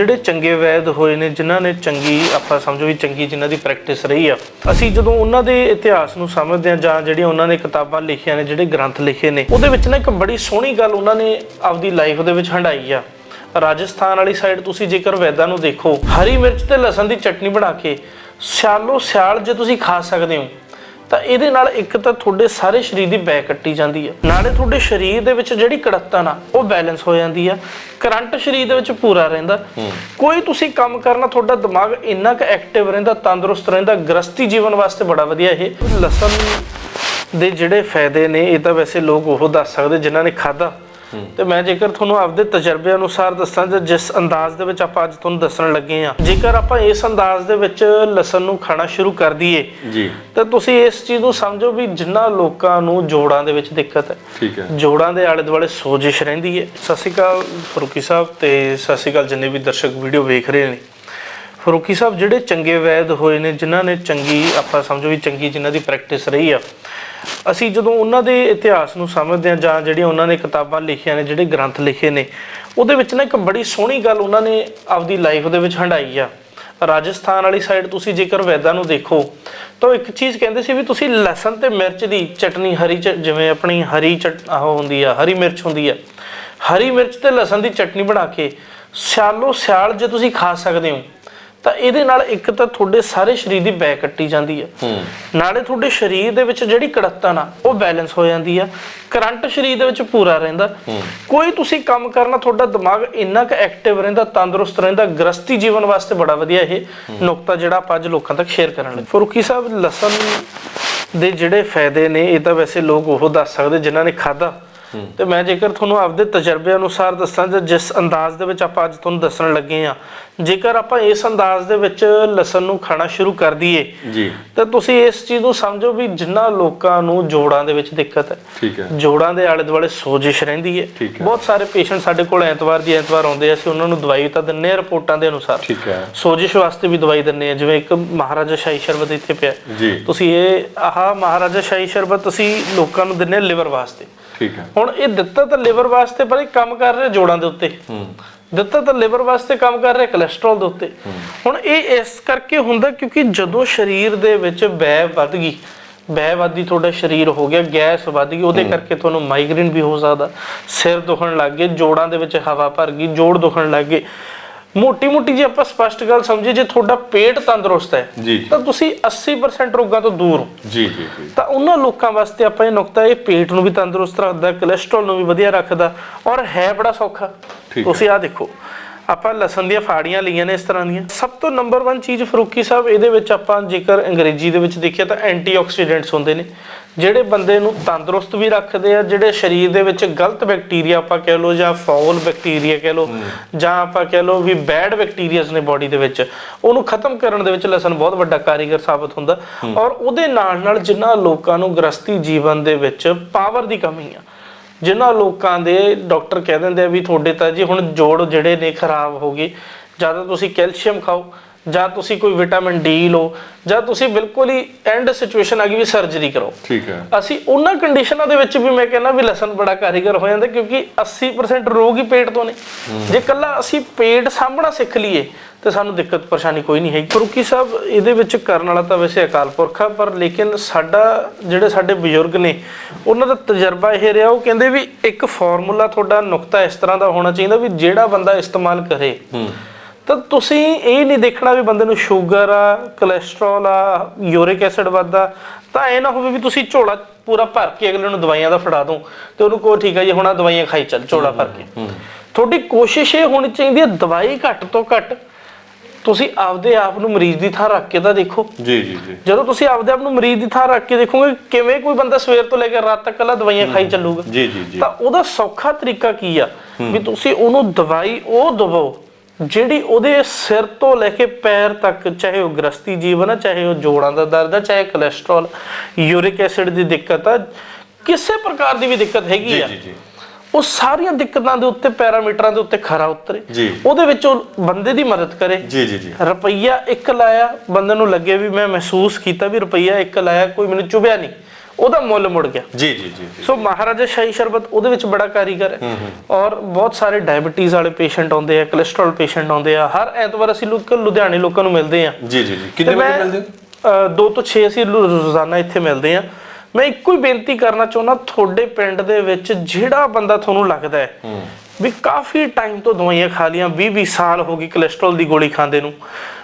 ਜਿਹੜੇ ਚੰਗੇ ਵੈਦ ਹੋਏ ਨੇ, ਜਿਨ੍ਹਾਂ ਨੇ ਚੰਗੀ, ਆਪਾਂ ਸਮਝੋ ਵੀ ਚੰਗੀ ਜਿਨ੍ਹਾਂ ਦੀ ਪ੍ਰੈਕਟਿਸ ਰਹੀ ਆ, ਅਸੀਂ ਜਦੋਂ ਉਹਨਾਂ ਦੇ ਇਤਿਹਾਸ ਨੂੰ ਸਮਝਦੇ ਹਾਂ ਜਾਂ ਜਿਹੜੀਆਂ ਉਹਨਾਂ ਨੇ ਕਿਤਾਬਾਂ ਲਿਖੀਆਂ ਨੇ, ਜਿਹੜੇ ਗ੍ਰੰਥ ਲਿਖੇ ਨੇ, ਉਹਦੇ ਵਿੱਚ ਨਾ ਇੱਕ ਬੜੀ ਸੋਹਣੀ ਗੱਲ ਉਹਨਾਂ ਨੇ ਆਪਦੀ ਲਾਈਫ ਦੇ ਵਿੱਚ ਹੰਡਾਈ ਆ। ਰਾਜਸਥਾਨ ਵਾਲੀ ਸਾਈਡ ਤੁਸੀਂ ਜੇਕਰ ਵੈਦਾਂ ਨੂੰ ਦੇਖੋ, ਹਰੀ ਮਿਰਚ ਤੇ ਲਸਣ ਦੀ ਚਟਨੀ ਬਣਾ ਕੇ, ਸਿਆਲੋ ਸਿਆਲ ਜੇ ਤੁਸੀਂ ਖਾ ਸਕਦੇ ਹੋ ਤਾਂ ਇਹਦੇ ਨਾਲ ਇੱਕ ਤਾਂ ਤੁਹਾਡੇ ਸਾਰੇ ਸਰੀਰ ਦੀ ਬੈ ਕੱਟੀ ਜਾਂਦੀ ਹੈ। ਨਾਲੇ ਤੁਹਾਡੇ ਸਰੀਰ ਦੇ ਵਿੱਚ ਜਿਹੜੀ ਕੜੱਤਨ ਆ ਉਹ ਬੈਲੈਂਸ ਹੋ ਜਾਂਦੀ ਆ ਕਰੰਟ ਸਰੀਰ ਦੇ ਵਿੱਚ ਪੂਰਾ ਰਹਿੰਦਾ। ਕੋਈ ਤੁਸੀਂ ਕੰਮ ਕਰਨਾ ਤੁਹਾਡਾ ਦਿਮਾਗ ਇੰਨਾ ਕੁ ਐਕਟਿਵ ਰਹਿੰਦਾ ਤੰਦਰੁਸਤ ਰਹਿੰਦਾ ਗ੍ਰਸਤੀ ਜੀਵਨ ਵਾਸਤੇ ਬੜਾ ਵਧੀਆ ਇਹ। ਲਸਣ ਦੇ ਜਿਹੜੇ ਫਾਇਦੇ ਨੇ ਇਹ ਤਾਂ ਵੈਸੇ ਲੋਕ ਉਹ ਦੱਸ ਸਕਦੇ ਜਿਨ੍ਹਾਂ ਨੇ ਖਾਦਾ ਤੇ ਮੈਂ ਜੇਕਰ ਤੁਹਾਨੂੰ ਆਪਦੇ ਤਜਰਬੇ ਅਨੁਸਾਰ ਦੱਸਾਂ ਜਾਂ ਜਿਸ ਅੰਦਾਜ਼ ਦੇ ਵਿੱਚ ਆਪਾਂ ਅੱਜ ਤੁਹਾਨੂੰ ਦੱਸਣ ਲੱਗੇ ਆ ਜੇਕਰ ਆਪਾਂ ਇਸ ਅੰਦਾਜ਼ ਦੇ ਵਿੱਚ ਲਸਣ ਨੂੰ ਖਾਣਾ ਸ਼ੁਰੂ ਕਰ ਦਈਏ ਜੀ। ਤਾਂ ਤੁਸੀਂ ਇਸ ਚੀਜ਼ ਨੂੰ ਸਮਝੋ ਵੀ ਜਿੰਨਾ ਲੋਕਾਂ ਨੂੰ ਜੋੜਾਂ ਦੇ ਵਿੱਚ ਦਿੱਕਤ ਹੈ। ਠੀਕ ਹੈ। ਜੋੜਾਂ ਦੇ ਆਲੇ ਦੁਆਲੇ ਸੋਜਿਸ਼ ਰਹਿੰਦੀ ਹੈ। ਸਤਿ ਸ਼੍ਰੀ ਅਕਾਲ ਫਰੂਕੀ ਸਾਹਿਬ ਤੇ ਸਤਿ ਸ਼੍ਰੀ ਅਕਾਲ ਜਿੰਨੇ ਵੀ ਦਰਸ਼ਕ ਵੀਡੀਓ ਵੇਖ ਰਹੇ ਨੇ। ਫਰੂਕੀ ਸਾਹਿਬ, ਜਿਹੜੇ ਚੰਗੇ ਵੈਦ ਹੋਏ ਨੇ, ਜਿਨ੍ਹਾਂ ਨੇ ਚੰਗੀ, ਆਪਾਂ ਸਮਝੋ ਵੀ ਚੰਗੀ ਜਿਨ੍ਹਾਂ ਦੀ ਪ੍ਰੈਕਟਿਸ ਰਹੀ ਆ, ਅਸੀਂ ਜਦੋਂ ਉਹਨਾਂ ਦੇ ਇਤਿਹਾਸ ਨੂੰ ਸਮਝਦੇ ਹਾਂ ਜਾਂ ਜਿਹੜੀਆਂ ਉਹਨਾਂ ਨੇ ਕਿਤਾਬਾਂ ਲਿਖੀਆਂ ਨੇ, ਜਿਹੜੇ ਗ੍ਰੰਥ ਲਿਖੇ ਨੇ, ਉਹਦੇ ਵਿੱਚ ਨਾ ਇੱਕ ਬੜੀ ਸੋਹਣੀ ਗੱਲ ਉਹਨਾਂ ਨੇ ਆਪਦੀ ਲਾਈਫ ਦੇ ਵਿੱਚ ਹੰਡਾਈ ਆ। ਰਾਜਸਥਾਨ ਵਾਲੀ ਸਾਈਡ ਤੁਸੀਂ ਜੇਕਰ ਵੈਦਾਂ ਨੂੰ ਦੇਖੋ, ਤਾਂ ਇੱਕ ਚੀਜ਼ ਕਹਿੰਦੇ ਸੀ ਵੀ ਤੁਸੀਂ ਲਸਣ ਤੇ ਮਿਰਚ ਦੀ ਚਟਨੀ, ਹਰੀ ਚ- ਜਿਵੇਂ ਆਪਣੀ ਹਰੀ ਚਟ, ਆਹ ਹੁੰਦੀ ਆ, ਹਰੀ ਮਿਰਚ ਹੁੰਦੀ ਆ, ਹਰੀ ਮਿਰਚ ਤੇ ਲਸਣ ਦੀ ਚਟਨੀ ਬਣਾ ਕੇ ਸਿਆਲੋ ਸਿਆਲ ਜੇ ਤੁਸੀਂ ਖਾ ਸਕਦੇ ਹੋ ਤਾਂ ਇਹਦੇ ਨਾਲ ਇੱਕ ਤਾਂ ਤੁਹਾਡੇ ਸਾਰੇ ਸਰੀਰ ਦੀ ਬੈ ਕੱਟੀ ਜਾਂਦੀ ਹੈ ਹੂੰ। ਨਾਲੇ ਤੁਹਾਡੇ ਸਰੀਰ ਦੇ ਵਿੱਚ ਜਿਹੜੀ ਕੜੱਤਨ ਆ ਉਹ ਬੈਲੈਂਸ ਹੋ ਜਾਂਦੀ ਆ। ਕਰੰਟ ਸਰੀਰ ਦੇ ਵਿੱਚ ਪੂਰਾ ਰਹਿੰਦਾ। ਕੋਈ ਤੁਸੀਂ ਕੰਮ ਕਰਨਾ ਤੁਹਾਡਾ ਦਿਮਾਗ ਇੰਨਾ ਕੁ ਐਕਟਿਵ ਰਹਿੰਦਾ ਤੰਦਰੁਸਤ ਰਹਿੰਦਾ ਗ੍ਰਸਤੀ ਜੀਵਨ ਵਾਸਤੇ ਬੜਾ ਵਧੀਆ ਇਹ ਨੁਕਤਾ ਜਿਹੜਾ ਆਪਾਂ ਅੱਜ ਲੋਕਾਂ ਤੱਕ ਸ਼ੇਅਰ ਕਰਨ ਲੱਗੇ ਫਰੂਕੀ ਸਾਹਿਬ ਲਸਣ ਦੇ ਜਿਹੜੇ ਫਾਇਦੇ ਨੇ ਇਹ ਤਾਂ ਵੈਸੇ ਲੋਕ ਉਹ ਦੱਸ ਸਕਦੇ ਜਿਨ੍ਹਾਂ ਨੇ ਖਾਦਾ ਤੇ ਮੈਂ ਜੇਕਰ ਤੁਹਾਨੂੰ ਆਪਦੇ ਤਜਰਬੇ ਅਨੁਸਾਰ ਦੱਸਾਂ ਜਾਂ ਜਿਸ ਅੰਦਾਜ਼ ਦੇ ਵਿੱਚ ਆਪਾਂ ਅੱਜ ਤੁਹਾਨੂੰ ਦੱਸਣ ਲੱਗੇ ਆ ਜੇਕਰ ਆਪਾਂ ਇਸ ਅੰਦਾਜ਼ ਦੇ ਵਿੱਚ ਲਸਣ ਨੂੰ ਖਾਣਾ ਸ਼ੁਰੂ ਕਰ ਦਈਏ ਜੀ। ਤਾਂ ਤੁਸੀਂ ਇਸ ਚੀਜ਼ ਨੂੰ ਸਮਝੋ ਵੀ ਜਿੰਨਾ ਲੋਕਾਂ ਨੂੰ ਜੋੜਾਂ ਦੇ ਵਿੱਚ ਦਿੱਕਤ ਹੈ। ਠੀਕ ਹੈ। ਜੋੜਾਂ ਦੇ ਆਲੇ ਦੁਆਲੇ ਸੋਜਿਸ਼ ਰਹਿੰਦੀ ਹੈ। ਬਹੁਤ ਸਾਰੇ ਪੇਸ਼ੈਂਟ ਸਾਡੇ ਕੋਲ ਐਤਵਾਰ ਦੀ ਐਤਵਾਰ ਆਉਂਦੇ ਆ ਅਸੀਂ ਉਹਨਾਂ ਨੂੰ ਦਵਾਈ ਤਾਂ ਦਿੰਨੇ ਆ ਰਿਪੋਰਟਾਂ ਦੇ ਅਨੁਸਾਰ। ਠੀਕ ਹੈ। ਸੋਜਿਸ਼ ਵਾਸਤੇ ਵੀ ਦਵਾਈ ਦਿੰਨੇ ਆ ਜਿਵੇਂ ਇੱਕ ਮਹਾਰਾਜਾ ਸ਼ਾਹੀ ਸ਼ਰਬਤ ਇੱਥੇ ਪਿਆ। ਜੀ। ਤੁਸੀਂ ਇਹ ਆਹ ਮਹਾਰਾਜਾ ਸ਼ਾਹੀ ਸ਼ਰਬਤ ਤੁਸੀਂ ਲੋਕਾਂ ਨੂੰ ਦਿੰਨੇ ਲਿਵਰ ਵਾਸਤੇ। ਠੀਕ ਹੈ। ਹੁਣ ਇਹ ਦਿੱਤਾ ਤਾਂ ਲਿਵਰ ਵਾਸਤੇ ਪਰ ਇਹ ਕੰਮ ਕਰ ਰਿਹਾ ਜੋੜਾਂ ਦੇ ਉੱਤੇ। ਹੂੰ। ਦਿੱਤਾ ਤਾਂ ਲਿਵਰ ਵਾਸਤੇ ਕੰਮ ਕਰ ਰਿਹਾ ਕੋਲੇਸਟ੍ਰੋਲ ਦੇ ਉੱਤੇ। ਹੁਣ ਇਹ ਇਸ ਕਰਕੇ ਹੁੰਦਾ ਕਿਉਂਕਿ ਜਦੋਂ ਸਰੀਰ ਦੇ ਵਿੱਚ ਬੈ ਵੱਧ ਗਈ ਬੈ ਵੱਧੀ ਤੁਹਾਡਾ ਸਰੀਰ ਹੋ ਗਿਆ ਗੈਸ ਵੱਧ ਗਈ ਉਹਦੇ ਕਰਕੇ ਤੁਹਾਨੂੰ ਮਾਈਗ੍ਰੇਨ ਵੀ ਹੋ ਸਕਦਾ। ਸਿਰ ਦੁਖਣ ਲੱਗ ਗਏ ਜੋੜਾਂ ਦੇ ਵਿੱਚ ਹਵਾ ਭਰ ਗਈ ਜੋੜ ਦੁਖਣ ਲੱਗ ਗਏ। ਮੋਟੀ ਮੋਟੀ ਜੇ ਆਪਾਂ ਸਪਸ਼ਟ ਗੱਲ ਸਮਝੀਏ ਜੇ ਤੁਹਾਡਾ ਪੇਟ ਤੰਦਰੁਸਤ ਹੈ ਤਾਂ ਤੁਸੀਂ 80% ਰੋਗਾਂ ਤੋਂ ਦੂਰ ਹੋ। ਜੀ ਜੀ ਜੀ। ਤਾਂ ਉਹਨਾਂ ਲੋਕਾਂ ਵਾਸਤੇ ਆਪਾਂ ਇਹ ਨੁਕਤਾ ਇਹ ਪੇਟ ਨੂੰ ਵੀ ਤੰਦਰੁਸਤ ਰੱਖਦਾ ਕੋਲੇਸਟ੍ਰੋਲ ਨੂੰ ਵੀ ਵਧੀਆ ਰੱਖਦਾ ਔਰ ਹੈ ਬੜਾ ਸੌਖਾ। ਤੁਸੀਂ ਆ ਦੇਖੋ ਆਪਾਂ ਲਸਣ ਦੀਆਂ ਫਾੜੀਆਂ ਲਈਆਂ ਨੇ ਇਸ ਤਰ੍ਹਾਂ ਦੀਆਂ। ਸਭ ਤੋਂ ਨੰਬਰ 1 ਚੀਜ਼ ਫਰੂਕੀ ਸਾਹਿਬ ਇਹਦੇ ਵਿੱਚ ਆਪਾਂ ਜੇਕਰ ਅੰਗਰੇਜ਼ੀ ਦੇ ਵਿੱਚ ਦੇਖੀਏ ਤਾਂ ਐਂਟੀਆਕਸੀਡੈਂਟਸ ਹੁੰਦੇ ਨੇ। ਜਿਹੜੇ ਬੰਦੇ ਨੂੰ ਤੰਦਰੁਸਤ ਵੀ ਰੱਖਦੇ ਆ ਜਿਹੜੇ ਸਰੀਰ ਦੇ ਵਿੱਚ ਗਲਤ ਬੈਕਟੀਰੀਆ ਆਪਾਂ ਕਹਿ ਲਓ ਜਾਂ ਫਾਉਲ ਬੈਕਟੀਰੀਆ ਕਹਿ ਲਓ ਜਾਂ ਆਪਾਂ ਕਹਿ ਲਓ ਵੀ ਬੈਡ ਬੈਕਟੀਰੀਆਸ ਨੇ ਬਾਡੀ ਦੇ ਵਿੱਚ ਉਹਨੂੰ ਖਤਮ ਕਰਨ ਦੇ ਵਿੱਚ ਲਸਣ ਬਹੁਤ ਵੱਡਾ ਕਾਰੀਗਰ ਸਾਬਤ ਹੁੰਦਾ। ਔਰ ਉਹਦੇ ਨਾਲ ਨਾਲ ਜਿਨ੍ਹਾਂ ਲੋਕਾਂ ਨੂੰ ਗ੍ਰਸਤੀ ਜੀਵਨ ਦੇ ਵਿੱਚ ਪਾਵਰ ਦੀ ਕਮੀ ਆ ਜਿਨ੍ਹਾਂ ਲੋਕਾਂ ਦੇ ਡਾਕਟਰ ਕਹਿ ਦਿੰਦੇ ਆ ਵੀ ਤੁਹਾਡੇ ਤਾਂ ਜੀ ਹੁਣ ਜੋੜ ਜਿਹੜੇ ਨੇ ਖਰਾਬ ਹੋ ਗਏ ਜਾਂ ਤਾਂ ਤੁਸੀਂ ਕੈਲਸ਼ੀਅਮ ਖਾਓ ਜਾਂ ਤੁਸੀਂ ਕੋਈ ਵਿਟਾਮਿਨ ਡੀ ਲਓ ਜਾਂ ਤੁਸੀਂ ਬਿਲਕੁਲ ਹੀ ਐਂਡ ਸਿਚੁਏਸ਼ਨ ਆ ਗਈ ਵੀ ਸਰਜਰੀ ਕਰੋ। ਠੀਕ ਹੈ। ਅਸੀਂ ਉਹਨਾਂ ਕੰਡੀਸ਼ਨਾਂ ਦੇ ਵਿੱਚ ਵੀ ਮੈਂ ਕਹਿੰਦਾ ਵੀ ਲਸਣ ਬੜਾ ਕਾਰੀਗਰ ਹੋ ਜਾਂਦਾ ਕਿਉਂਕਿ 80% ਰੋਗ ਹੀ ਪੇਟ ਤੋਂ ਨੇ। ਜੇ ਕੱਲਾ ਅਸੀਂ ਪੇਟ ਸਾਂਭਣਾ ਸਿੱਖ ਲਈਏ ਤੇ ਸਾਨੂੰ ਦਿੱਕਤ ਪਰੇਸ਼ਾਨੀ ਕੋਈ ਨਹੀਂ ਹੈਗੀ। ਫਰੂਕੀ ਸਾਹਿਬ ਇਹਦੇ ਵਿੱਚ ਕਰਨ ਵਾਲਾ ਤਾਂ ਵੈਸੇ ਅਕਾਲ ਪੁਰਖ ਆ ਪਰ ਲੇਕਿਨ ਸਾਡਾ ਜਿਹੜੇ ਸਾਡੇ ਬਜ਼ੁਰਗ ਨੇ ਉਹਨਾਂ ਦਾ ਤਜਰਬਾ ਇਹ ਰਿਹਾ ਉਹ ਕਹਿੰਦੇ ਵੀ ਇੱਕ ਫਾਰਮੂਲਾ ਤੁਹਾਡਾ ਨੁਕਤਾ ਇਸ ਤਰ੍ਹਾਂ ਦਾ ਹੋਣਾ ਚਾਹੀਦਾ ਵੀ ਜਿਹੜਾ ਬੰਦਾ ਇਸਤੇਮਾਲ ਕਰੇ। ਹੂੰ। ਤਾਂ ਤੁਸੀਂ ਇਹ ਨਹੀਂ ਦੇਖਣਾ ਵੀ ਬੰਦੇ ਨੂੰ ਸ਼ੂਗਰ ਆ ਕੋਲੇਸਟ੍ਰੋਲ ਆ ਯੂਰਿਕ ਐਸਿਡ ਵੱਧਦਾ ਤਾਂ ਇਹ ਨਾ ਹੋਵੇ ਵੀ ਤੁਸੀਂ ਝੋਲਾ ਪੂਰਾ ਭਰ ਕੇ ਅਗਲੇ ਨੂੰ ਦਵਾਈਆਂ ਦਾ ਫੜਾ ਦੋ ਤੇ ਉਹਨੂੰ ਕਹੋ ਠੀਕ ਹੈ ਜੀ ਹੁਣ ਆ ਦਵਾਈਆਂ ਖਾਈ ਚੱਲ ਝੋਲਾ ਭਰ ਕੇ। ਤੁਹਾਡੀ ਕੋਸ਼ਿਸ਼ ਇਹ ਹੋਣੀ ਚਾਹੀਦੀ ਹੈ ਦਵਾਈ ਘੱਟ ਤੋਂ ਘੱਟ ਤੁਸੀਂ ਆਪਦੇ ਆਪ ਨੂੰ ਮਰੀਜ਼ ਦੀ ਥਾਂ ਰੱਖ ਕੇ ਤਾਂ ਦੇਖੋ। ਜੀ ਜੀ ਜੀ। ਜਦੋਂ ਤੁਸੀਂ ਆਪਦੇ ਆਪ ਨੂੰ ਮਰੀਜ਼ ਦੀ ਥਾਂ ਰੱਖ ਕੇ ਦੇਖੋਗੇ ਕਿਵੇਂ ਕੋਈ ਬੰਦਾ ਸਵੇਰ ਤੋਂ ਲੈ ਕੇ ਰਾਤ ਤੱਕ ਕੱਲਾ ਦਵਾਈਆਂ ਖਾਈ ਚੱਲੂਗਾ? ਜੀ ਜੀ ਜੀ। ਤਾਂ ਉਹਦਾ ਸੌਖਾ ਤਰੀਕਾ ਕੀ ਆ? ਵੀ ਤੁਸੀਂ ਉਹਨੂੰ ਦਵਾਈ ਉਹ ਦਵੋ ਜਿਹੜੀ ਉਹਦੇ ਸਿਰ ਤੋਂ ਲੈ ਕੇ ਪੈਰ ਤੱਕ ਚਾਹੇ ਉਹ ਗ੍ਰਸਤੀ ਜੀਵਨ ਆ ਚਾਹੇ ਉਹ ਜੋੜਾਂ ਦਾ ਦਰਦ ਆ ਚਾਹੇ ਕੋਲੇਸਟ੍ਰੋਲ ਯੂਰਿਕ ਐਸਿਡ ਦੀ ਦਿੱਕਤ ਆ ਕਿਸੇ ਪ੍ਰਕਾਰ ਦੀ ਵੀ ਦਿੱਕਤ ਹੈਗੀ ਆ। ਜੀ ਜੀ ਉਹ ਸਾਰੀਆਂ ਦਿੱਕਤਾਂ ਦੇ ਉੱਤੇ ਪੈਰਾਮੀਟਰਾਂ ਦੇ ਉੱਤੇ ਖਰਾ ਉਤਰੇ। ਉਹਦੇ ਵਿੱਚ ਉਹ ਬੰਦੇ ਦੀ ਮਦਦ ਕਰੇ। ਜੀ ਜੀ ਜੀ। ਰੁਪਈਆ ਇੱਕ ਲਾਇਆ ਬੰਦੇ ਨੂੰ ਲੱਗੇ ਵੀ ਮੈਂ ਮਹਿਸੂਸ ਕੀਤਾ ਵੀ ਰੁਪਈਆ ਇੱਕ ਲਾਇਆ ਕੋਈ ਮੈਨੂੰ ਚੁਭਿਆ ਨਹੀਂ। ਉਹਦਾ ਮੁੱਲ ਮੁੜ ਗਿਆ। ਜੀ ਜੀ ਜੀ ਸੋ ਮਹਾਰਾਜਾ ਸ਼ਾਹੀ ਸ਼ਰਬਤ ਉਹਦੇ ਵਿੱਚ ਬੜਾ ਕਾਰੀਗਰ ਹੈ। ਔਰ ਬਹੁਤ ਸਾਰੇ ਡਾਇਬੀਟੀਜ਼ ਵਾਲੇ ਪੇਸ਼ੈਂਟ ਆਉਂਦੇ ਆ ਕੋਲੇਸਟ੍ਰੋਲ ਪੇਸ਼ੈਂਟ ਆਉਂਦੇ ਆ। ਹਰ ਐਤਵਾਰ ਅਸੀਂ ਲੋਕ ਲੁਧਿਆਣੇ ਲੋਕਾਂ ਨੂੰ ਮਿਲਦੇ ਆ। ਜੀ ਜੀ ਜੀ। ਕਿੰਨੇ ਵਜੇ ਮਿਲਦੇ? 2 ਤੋਂ 6 ਅਸੀਂ ਰੋਜ਼ਾਨਾ ਇੱਥੇ ਮਿਲਦੇ ਆ। ਮੈਂ ਇੱਕੋ ਹੀ ਬੇਨਤੀ ਕਰਨਾ ਚਾਹੁੰਦਾ ਤੁਹਾਡੇ ਪਿੰਡ ਦੇ ਵਿੱਚ ਜਿਹੜਾ ਬੰਦਾ ਤੁਹਾਨੂੰ ਲੱਗਦਾ ਹੈ ਵੀ ਕਾਫੀ ਟਾਈਮ ਤੋਂ ਦਵਾਈਆਂ ਖਾ ਲੀਆਂ 20 20 ਸਾਲ ਹੋ ਗਈ ਕੋਲੇਸਟ੍ਰੋਲ ਦੀ ਗੋਲੀ ਖਾਂਦੇ ਨੂੰ।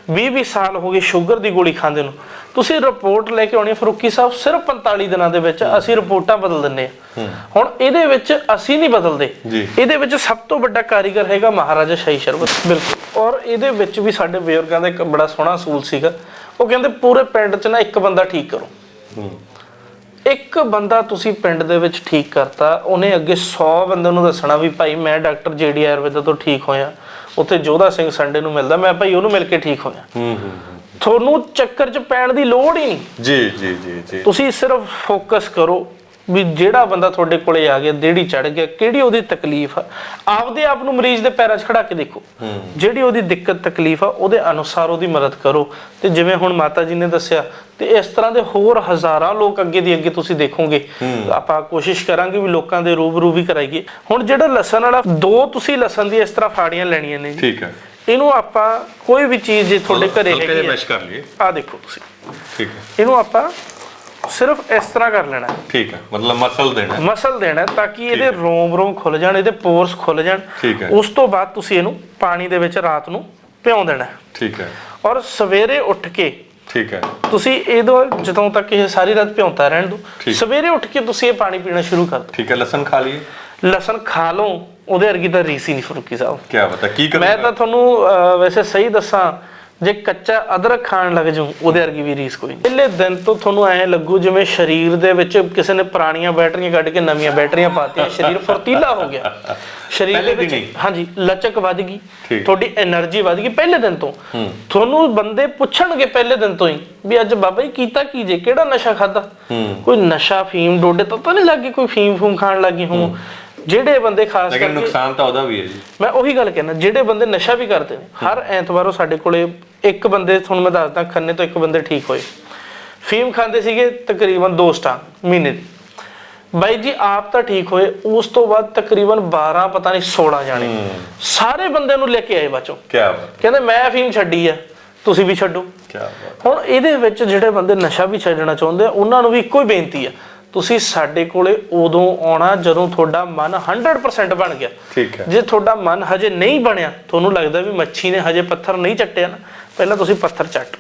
20 20 ਸਾਲ ਹੋ ਗਏ ਸ਼ੂਗਰ ਦੀ ਗੋਲੀ ਖਾਂਦੇ ਨੂੰ। ਤੁਸੀਂ ਰਿਪੋਰਟ ਲੈ ਕੇ ਆਉਣੀ ਫਰੂਕੀ ਸਾਹਿਬ ਸਿਰਫ 45 ਦਿਨਾਂ ਦੇ ਵਿੱਚ ਅਸੀਂ ਰਿਪੋਰਟਾਂ ਬਦਲ ਦਿੰਨੇ ਆ। ਹੁਣ ਇਹਦੇ ਵਿੱਚ ਅਸੀਂ ਨਹੀਂ ਬਦਲਦੇ। ਇਹਦੇ ਵਿੱਚ ਸਭ ਤੋਂ ਵੱਡਾ ਕਾਰੀਗਰ ਹੈਗਾ ਮਹਾਰਾਜਾ ਸ਼ਾਹੀ ਸ਼ਰਬਤ ਬਿਲਕੁਲ। ਔਰ ਇਹਦੇ ਵਿੱਚ ਵੀ ਸਾਡੇ ਬਜ਼ੁਰਗਾਂ ਦਾ ਇੱਕ ਬੜਾ ਸੋਹਣਾ ਅਸੂਲ ਸੀਗਾ। ਉਹ ਕਹਿੰਦੇ ਪੂਰੇ ਪਿੰਡ 'ਚ ਨਾ ਇੱਕ ਬੰਦਾ ਠੀਕ ਕਰੋ। ਇੱਕ ਬੰਦਾ ਤੁਸੀਂ ਪਿੰਡ ਦੇ ਵਿੱਚ ਠੀਕ ਕਰਤਾ ਉਹਨੇ ਅੱਗੇ 100 ਬੰਦਿਆਂ ਨੂੰ ਦੱਸਣਾ ਵੀ ਭਾਈ ਮੈਂ ਡਾਕਟਰ ਜੀਡੀ ਆਯੁਰਵੇਦਾ ਤੋਂ ਠੀਕ ਹੋਇਆ। ਉੱਥੇ ਜੋਧਾ ਸਿੰਘ ਸੰਡੇ ਨੂੰ ਮਿਲਦਾ ਮੈਂ ਭਾਈ ਉਹਨੂੰ ਮਿਲ ਕੇ ਠੀਕ ਹੋਇਆ ਹੂੰ ਹੂੰ। ਤੁਹਾਨੂੰ ਚੱਕਰ 'ਚ ਪੈਣ ਦੀ ਲੋੜ ਹੀ ਨਹੀਂ। ਜੀ ਜੀ ਜੀ ਜੀ। ਤੁਸੀਂ ਸਿਰਫ ਫੋਕਸ ਕਰੋ। ਵੀ ਜਿਹੜਾ ਬੰਦਾ ਤੁਹਾਡੇ ਕੋਲੇ ਆ ਗਿਆ ਦੇੜੀ ਚੜ ਗਿਆ ਕਿਹੜੀ ਉਹਦੀ ਤਕਲੀਫ ਆ? ਆਪਦੇ ਆਪ ਨੂੰ ਮਰੀਜ਼ ਦੇ ਪੈਰਾਂ 'ਚ ਖੜਾ ਕੇ ਦੇਖੋ। ਜਿਹੜੀ ਉਹਦੀ ਦਿੱਕਤ ਤਕਲੀਫ ਆ ਉਹਦੇ ਅਨੁਸਾਰ ਉਹਦੀ ਮਦਦ ਕਰੋ। ਤੇ ਜਿਵੇਂ ਹੁਣ ਮਾਤਾ ਜੀ ਨੇ ਦੱਸਿਆ ਤੇ ਇਸ ਤਰ੍ਹਾਂ ਦੇ ਹੋਰ ਹਜ਼ਾਰਾਂ ਲੋਕ ਅੱਗੇ ਦੀ ਅੱਗੇ ਤੁਸੀਂ ਦੇਖੋਗੇ। ਆਪਾਂ ਕੋਸ਼ਿਸ਼ ਕਰਾਂਗੇ ਵੀ ਲੋਕਾਂ ਦੇ ਰੂਬਰੂ ਵੀ ਕਰਾਈਏ। ਹੁਣ ਜਿਹੜਾ ਲਸਣ ਵਾਲਾ ਦੋ ਤੁਸੀਂ ਲਸਣ ਦੀ ਇਸ ਤਰ੍ਹਾਂ ਫਾੜੀਆਂ ਲੈਣੀਆਂ ਨੇ ਠੀਕ ਹੈ। ਇਹਨੂੰ ਆਪਾਂ ਕੋਈ ਵੀ ਚੀਜ਼ ਜੇ ਤੁਹਾਡੇ ਘਰੇ ਹੈਗੀ ਆ ਦੇਖੋ ਤੁਸੀਂ। ਠੀਕ ਹੈ। ਇਹਨੂੰ ਆਪਾਂ ਸਿਰਫ ਇਸ ਤਰ੍ਹਾਂ ਕਰ ਲੈਣਾ। ਹੈ ਠੀਕ ਹੈ ਮਤਲਬ ਮਸਲ ਦੇਣਾ ਹੈ। ਮਸਲ ਦੇਣਾ ਹੈ ਤਾਂ ਕਿ ਇਹਦੇ ਰੋਮ ਰੋਮ ਖੁੱਲ ਜਾਣ ਇਹਦੇ ਪੋਰਸ ਖੁੱਲ ਜਾਣ। ਠੀਕ ਹੈ। ਉਸ ਤੋਂ ਬਾਅਦ ਤੁਸੀਂ ਇਹਨੂੰ ਪਾਣੀ ਦੇ ਵਿੱਚ ਰਾਤ ਨੂੰ ਭਿਉਂ ਦੇਣਾ ਹੈ। ਠੀਕ ਹੈ। ਔਰ ਸਵੇਰੇ ਉੱਠ ਕੇ ਠੀਕ ਹੈ। ਤੁਸੀਂ ਇਹਦੋਂ ਜਦੋਂ ਤੱਕ ਇਹ ਸਾਰੀ ਰਾਤ ਭਿਉਂਤਾ ਰਹਿਣ ਦਿਓ ਠੀਕ। ਸਵੇਰੇ ਉੱਠ ਕੇ ਤੁਸੀਂ ਇਹ ਪਾਣੀ ਪੀਣਾ ਸ਼ੁਰੂ ਕਰ ਠੀਕ ਹੈ ਲਸਣ ਖਾ ਲਈਏ। ਦਿਓ ਲਸਣ ਖਾ ਲਓ ਉਹਦੇ ਵਰਗੀ ਤਾਂ ਰੀਸ ਹੀ ਨਹੀਂ ਫਰੂਕੀ ਸਾਹਿਬ। ਕੀ ਪਤਾ ਕੀ ਕਰੂੰਗਾ ਮੈਂ ਤਾਂ ਤੁਹਾਨੂੰ ਅਹ, ਵੈਸੇ ਸਹੀ ਦੱਸਾਂ ਜੇ ਕੱਚਾ ਅਦਰਕ ਖਾਣ ਲੱਗ ਜਾਓ ਉਹਦੇ ਵਰਗੀ ਵੀ ਰੀਸ ਕੋਈ ਨਹੀਂ। ਪਹਿਲੇ ਦਿਨ ਤੋਂ ਤੁਹਾਨੂੰ ਐ ਲੱਗੂ ਜਿਵੇਂ ਸਰੀਰ ਦੇ ਵਿੱਚ ਕਿਸੇ ਨੇ ਪੁਰਾਣੀਆਂ ਬੈਟਰੀਆਂ ਕੱਢ ਕੇ ਨਵੀਆਂ ਬੈਟਰੀਆਂ ਪਾਤੀਆਂ ਸਰੀਰ ਫੁਰਤੀਲਾ ਹੋ ਗਿਆ। ਸਰੀਰ ਦੇ ਵਿੱਚ ਹਾਂਜੀ ਲਚਕ ਵੱਧ ਗਈ ਤੁਹਾਡੀ એનર્ਜੀ ਵੱਧ ਗਈ ਪਹਿਲੇ ਦਿਨ ਤੋਂ। ਤੁਹਾਨੂੰ ਬੰਦੇ ਪੁੱਛਣਗੇ ਪਹਿਲੇ ਦਿਨ ਤੋਂ ਹੀ ਵੀ ਅੱਜ ਬਾਬਾ ਜੀ ਕੀਤਾ ਕੀ ਜੇ ਕਿਹੜਾ ਨਸ਼ਾ ਖਾਦਾ ਕੋਈ ਨਸ਼ਾ ਫੀਮ ਡੋਡੇ ਤਾਂ ਤਾਂ ਨਹੀਂ ਲੱਗੀ ਕੋਈ ਫੀਮ ਫੂਮ ਖਾਣ ਲੱਗੀ ਹੋਂ। ਜਿਹੜੇ ਬੰਦੇ ਖਾਸ ਲੇਕਿਨ ਕਰਕੇ ਨੁਕਸਾਨ ਤਾਂ ਉਹਦਾ ਵੀ ਹੈ ਜੀ। ਮੈਂ ਉਹੀ ਗੱਲ ਕਹਿਣਾ ਜਿਹੜੇ ਬੰਦੇ ਨਸ਼ਾ ਵੀ ਕਰਦੇ ਨੇ ਹਰ ਐਤਵਾਰ ਉਹ ਸਾਡੇ ਕੋਲੇ ਇੱਕ ਬੰਦੇ ਤੁਹਾਨੂੰ ਮੈਂ ਦੱਸਦਾ ਖੰਨੇ ਤੋਂ ਇੱਕ ਬੰਦੇ ਠੀਕ ਹੋਏ। ਫੀਮ ਖਾਂਦੇ ਸੀਗੇ ਤਕਰੀਬਨ 2 ਸਟਾਂ ਮਹੀਨੇ ਦੀ। ਬਾਈ ਜੀ ਆਪ ਤਾਂ ਠੀਕ ਹੋਏ ਉਸ ਤੋਂ ਬਾਅਦ ਤਕਰੀਬਨ 12 ਪਤਾ ਨਹੀਂ 16 ਜਾਣੇ। ਸਾਰੇ ਬੰਦਿਆਂ ਨੂੰ ਲੈ ਕੇ ਆਏ ਬਾਚੋ। ਕੀ ਬਾਤ ਕਹਿੰਦੇ ਮੈਂ ਫੀਮ ਛੱਡੀ ਆ ਤੁਸੀਂ ਵੀ ਛੱਡੋ। ਕੀ ਬਾਤ ਹੁਣ ਇਹਦੇ ਵਿੱਚ ਜਿਹੜੇ ਬੰਦੇ ਨਸ਼ਾ ਵੀ ਛੱਡਣਾ ਚਾਹੁੰਦੇ ਆ ਉਹਨਾਂ ਨੂੰ ਵੀ ਇੱਕੋ ਹੀ ਬੇਨਤੀ ਆ ਤੁਸੀਂ ਸਾਡੇ ਕੋਲੇ ਉਦੋਂ ਆਉਣਾ ਜਦੋਂ ਤੁਹਾਡਾ ਮਨ 100% ਬਣ ਗਿਆ। ਠੀਕ ਹੈ। ਜੇ ਤੁਹਾਡਾ ਮਨ ਹਜੇ ਨਹੀਂ ਬਣਿਆ ਤੁਹਾਨੂੰ ਲੱਗਦਾ ਵੀ ਮੱਛੀ ਨੇ ਹਜੇ ਪੱਥਰ ਨਹੀਂ ਚੱਟਿਆ ਨਾ ਪਹਿਲਾਂ ਤੁਸੀਂ ਪੱਥਰ ਚੱਟ।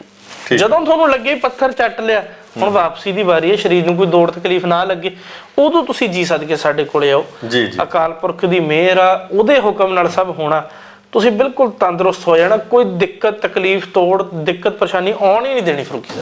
ਜਦੋਂ ਤੁਹਾਨੂੰ ਲੱਗੇ ਪੱਥਰ ਚੱਟ ਲਿਆ ਹੁਣ ਵਾਪਸੀ ਦੀ ਵਾਰੀ ਹੈ ਸਰੀਰ ਨੂੰ ਕੋਈ ਦੌੜ ਤਕਲੀਫ ਨਾ ਲੱਗੇ ਉਦੋਂ ਤੁਸੀਂ ਜੀ ਸਦਕੇ ਸਾਡੇ ਕੋਲੇ ਆਓ। ਜੀ ਜੀ। ਅਕਾਲ ਪੁਰਖ ਦੀ ਮਿਹਰ ਆ ਉਹਦੇ ਹੁਕਮ ਨਾਲ ਸਭ ਹੋਣਾ। ਤੁਸੀਂ ਬਿਲਕੁਲ ਤੰਦਰੁਸਤ ਹੋ ਜਾਣਾ ਕੋਈ ਦਿੱਕਤ ਤਕਲੀਫ ਤੋੜ ਦਿੱਕਤ ਪਰੇਸ਼ਾਨੀ ਆਉਣ ਹੀ ਨਹੀਂ ਦੇਣੀ ਫਰੂਕੀ